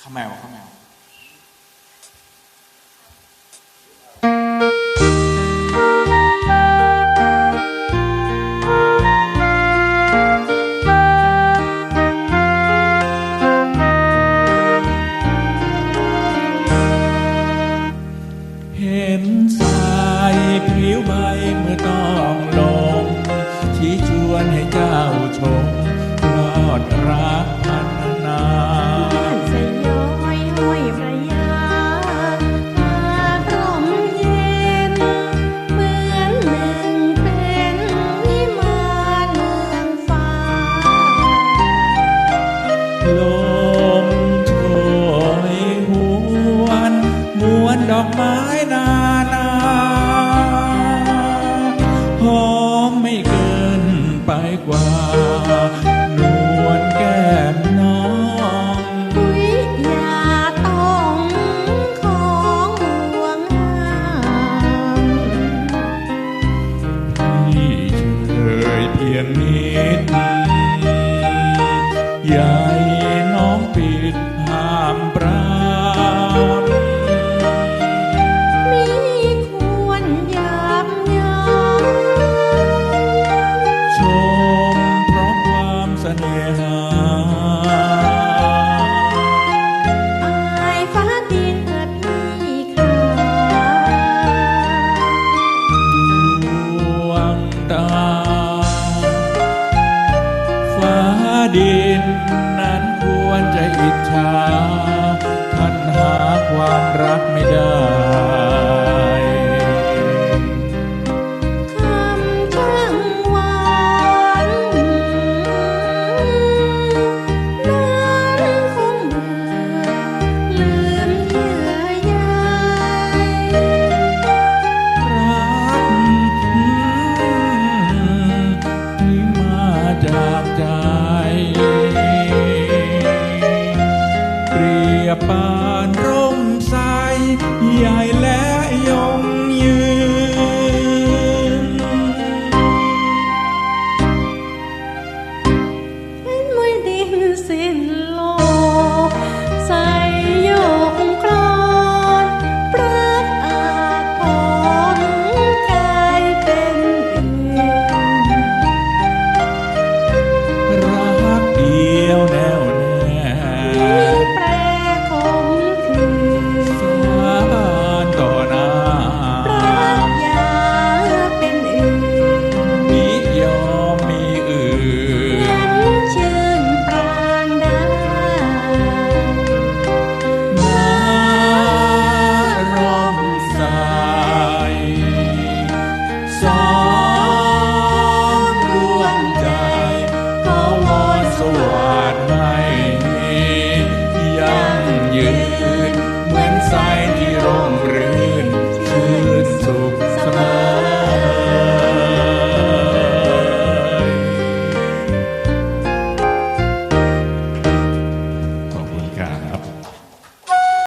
ข้าแมวข้าแมวต้องลงที่ชวนให้เจ้าชมรอดรา guiai. ดิน นั้นควรจะอิจฉาท่านหาความรักไม่ได้